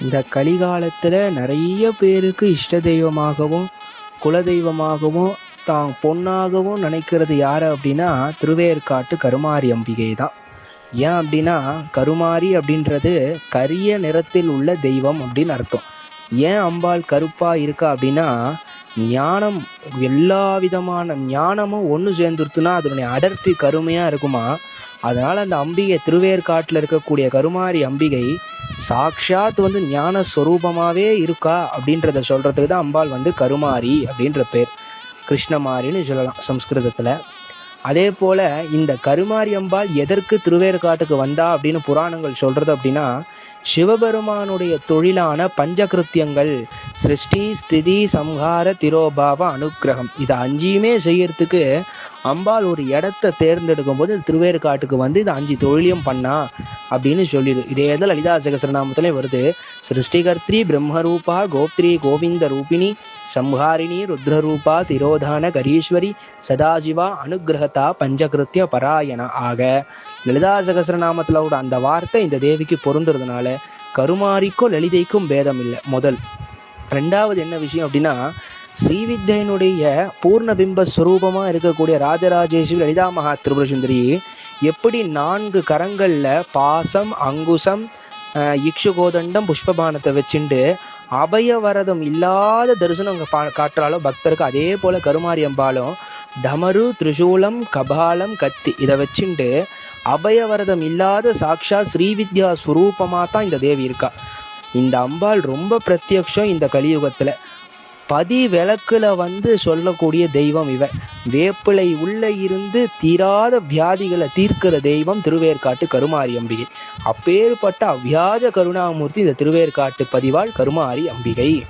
இந்த கலிகாலத்தில் நிறைய பேருக்கு இஷ்ட தெய்வமாகவும் குலதெய்வமாகவும் தான் பொண்ணாகவும் நினைக்கிறது யார் அப்படின்னா திருவேற்காட்டு கருமாரி அம்பிகை தான். ஏன் அப்படின்னா கருமாரி அப்படின்றது கரிய நிறத்தில் உள்ள தெய்வம் அப்படின்னு அர்த்தம். ஏன் அம்பாள் கருப்பாக இருக்கா அப்படின்னா ஞானம் எல்லா விதமான ஞானமும் ஒன்று சேர்ந்துருத்துனா அதனுடைய அடர்த்தி கருமையாக இருக்குமா? அதனால அந்த அம்பிகை திருவேற்காட்டில் இருக்கக்கூடிய கருமாரி அம்பிகை சாக்ஷாத் வந்து ஞான ஸ்வரூபமாகவே இருக்கா அப்படின்றத சொல்றதுக்கு தான் அம்பாள் வந்து கருமாரி அப்படின்ற பேர். கிருஷ்ணமாரின்னு சொல்லலாம் சம்ஸ்கிருதத்தில். அதே போல இந்த கருமாரி அம்பாள் எதற்கு திருவேற்காட்டுக்கு வந்தா அப்படின்னு புராணங்கள் சொல்றது அப்படின்னா சிவபெருமானுடைய தொழிலான பஞ்சகிருத்தியங்கள் சிருஷ்டி ஸ்திதி சம்ஹார திரோபாவ அனுக்கிரகம். இதை அஞ்சியுமே செய்யறதுக்கு அம்பாள் ஒரு இடத்த தேர்ந்தெடுக்கும் போது திருவேற்காட்டுக்கு வந்து இது அஞ்சு தொழிலையும் பண்ணா அப்படின்னு சொல்லிடு. இதே தான் லலிதா சகசரநாமத்திலே வருது. சிருஷ்டிகர்த்தி பிரம்மரூபா கோப்திரி கோவிந்த ரூபிணி சம்ஹாரிணி ருத்ரரூபா திரோதான கரீஸ்வரி சதாசிவா அனுகிரகதா பஞ்சகிருத்திய பராயண. ஆக லலிதா சகசரநாமத்துல அந்த வார்த்தை இந்த தேவிக்கு பொருந்துறதுனால கருமாரிக்கும் லலிதைக்கும் பேதம் இல்லை முதல் ரெண்டாவது என்ன விஷயம் அப்படின்னா ஸ்ரீவித்யனுடைய பூர்ணபிம்ப ஸ்வரூபமா இருக்கக்கூடிய ராஜராஜேஸ்வரி லலிதா மகா திரிபுர சுந்தரி எப்படி நான்கு கரங்கள்ல பாசம் அங்குசம் இக்ஷுகோதண்டம் புஷ்பபானத்தை வச்சுண்டு அபயவரதம் இல்லாத தரிசனம் அங்க காட்டுறாலோ பக்தருக்கு. அதே போல கருமாரி அம்பாலும் டமரு திரிசூலம் கபாலம் கத்தி இதை வச்சுண்டு அபயவரதம் இல்லாத சாக்ஷா ஸ்ரீவித்யா ஸ்வரூபமாக தான் இந்த தேவி இருக்கா. இந்த அம்பாள் ரொம்ப பிரத்யக்ஷம் இந்த கலியுகத்துல. பதி விளக்குல வந்து சொல்லக்கூடிய தெய்வம் இவ. வேப்பிலை உள்ள இருந்து தீராத வியாதிகளை தீர்க்கிற தெய்வம் திருவேற்காட்டு கருமாரி அம்பிகை. அப்பேற்பட்ட அவ்வியாஜ கருணாமூர்த்தி இந்த திருவேற்காட்டு பதிவாள் கருமாரி அம்பிகை.